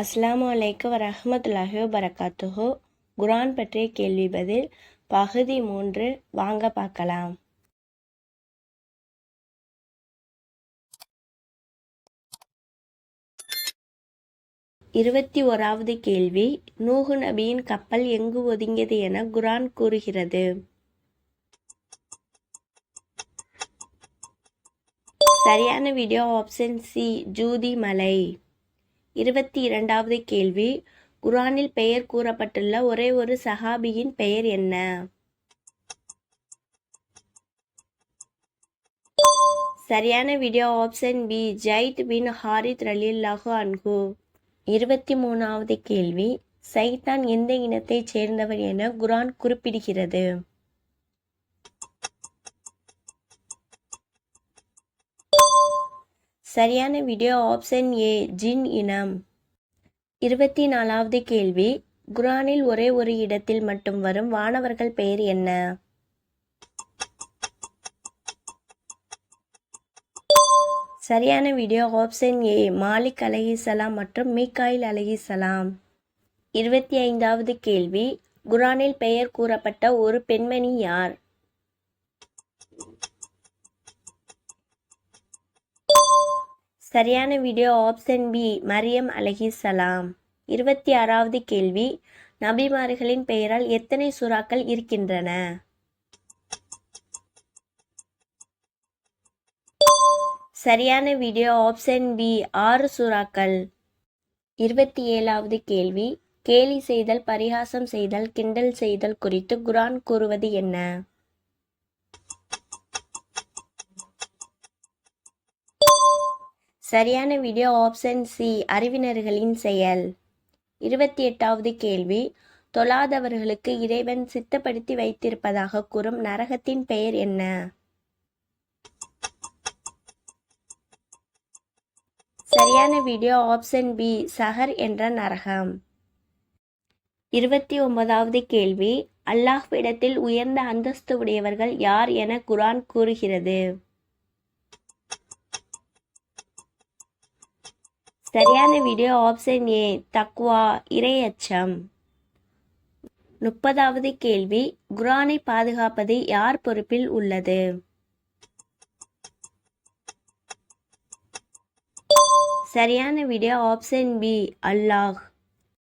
அஸ்ஸலாமு அலைக்கும் வரஹ்மத்துல்லாஹி வரகாத்துஹோ குரான் பற்றிய கேள்வி பதில் பகுதி மூன்று. வாங்க பார்க்கலாம். இருபத்தி ஓராவது கேள்வி. நூகு நபியின் கப்பல் எங்கு ஒதுங்கியது என குரான் கூறுகிறது. சரியான வீடியோ ஆப்ஷன் சி ஜூதி மலை. இருபத்தி இரண்டாவது கேள்வி. குர்ஆனில் பெயர் கூறப்பட்டுள்ள ஒரே ஒரு சஹாபியின் பெயர் என்ன? சரியான video option B Zaid bin Harith ரலில்லாஹு அன்ஹு. இருபத்தி மூணாவது கேள்வி. சைத்தான் எந்த இனத்தைச் சேர்ந்தவர் என குரான் குறிப்பிடுகிறது. சரியான வீடியோ ஆப்ஷன் ஏ ஜின் இனம். இருபத்தி நாலாவது கேள்வி. குர்ஆனில் ஒரே ஒரு இடத்தில் மட்டும் வரும் வானவர்கள் பெயர் என்ன? சரியான வீடியோ ஆப்ஷன் ஏ மாலிக் அலஹிசலாம் மற்றும் மீகாயில் அலஹிசலாம் இருபத்தி ஐந்தாவது கேள்வி. குர்ஆனில் பெயர் கூறப்பட்ட ஒரு பெண்மணி யார்? சரியான வீடியோ ஆப்ஷன் பி மரியம் அலைஹிசலாம் இருபத்தி ஆறாவது கேள்வி நபிமார்களின் பெயரால் எத்தனை சுறாக்கள் இருக்கின்றன? சரியான வீடியோ ஆப்ஷன் பி ஆறு சுறாக்கள். இருபத்தி ஏழாவது கேள்வி கேலி செய்தல் பரிகாசம் செய்தல் கிண்டல் செய்தல் குறித்து குரான் கூறுவது என்ன? சரியான வீடியோ ஆப்ஷன் சி அறிவினர்களின் செயல். இருபத்தி எட்டாவது கேள்வி. தொழாதவர்களுக்கு இறைவன் சித்தப்படுத்தி வைத்திருப்பதாக கூறும் நரகத்தின் பெயர் என்ன? சரியான வீடியோ ஆப்ஷன் பி சஹர் என்ற நரகம். இருபத்தி ஒன்பதாவது கேள்வி. அல்லாஹ்விடத்தில் உயர்ந்த அந்தஸ்து உடையவர்கள் யார் என குரான் கூறுகிறது. சரியான வீடியோ ஆப்ஷன் ஏ தக்வா இறையச்சம் முப்பதாவது கேள்வி குர்ஆனை பாதுகாப்பது யார் பொறுப்பில் உள்ளது? சரியான வீடியோ ஆப்ஷன் பி அல்லாஹ்.